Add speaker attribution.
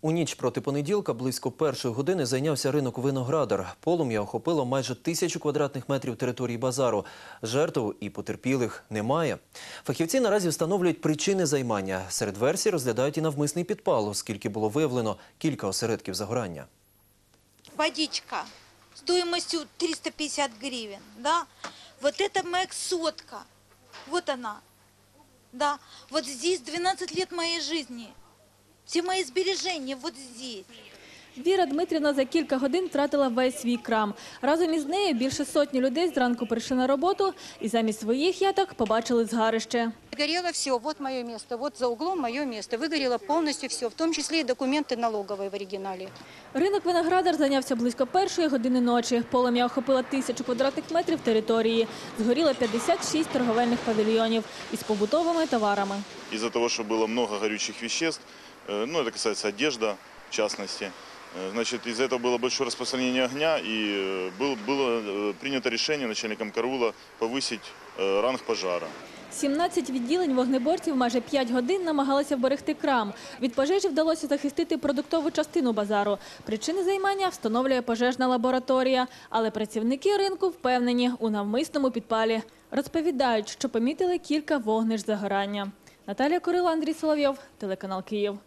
Speaker 1: У ніч проти понеділка близько першої години зайнявся ринок виноградар. Полум'я охопило майже тисячу квадратних метрів території базару. Жертв і потерпілих немає. Фахівці наразі встановлюють причини займання. Серед версій розглядають і навмисний підпал, оскільки було виявлено кілька осередків загорання.
Speaker 2: водичка стоимостью 350 гривен, да, вот это моя сотка, вот она, да, вот здесь 12 лет моей жизни, все мои сбережения вот здесь.
Speaker 3: Віра Дмитрівна за кілька годин втратила весь свій крам. Разом із нею більше сотні людей зранку прийшли на роботу і замість своїх яток побачили згарище.
Speaker 4: Горело все, вот мое место, вот за углом мое место. Выгорело полностью все, в том числе и документы налоговые в оригинале.
Speaker 3: Ринок виноградар зайнявся близько першої години ночі. Полум'я охопила тисячу квадратних метрів території. Згоріло 56 торговельних павільйонів із побутовими товарами.
Speaker 5: из-за того, что было много горючих веществ, э, ну, это касается одежда, в частности, э, значит, из-за этого было большое распространение огня, и э, был, было э, принято решение начальником караула повысить э, ранг пожара.
Speaker 3: 17 відділень вогнеборців майже 5 годин намагалися вберегти крам. Від пожежі вдалося захистити продуктову частину базару. Причини займання встановлює пожежна лабораторія. Але працівники ринку впевнені у навмисному підпалі. Розповідають, що помітили кілька вогнищ загорання. Наталія Корила, Андрій Соловйов, телеканал Київ.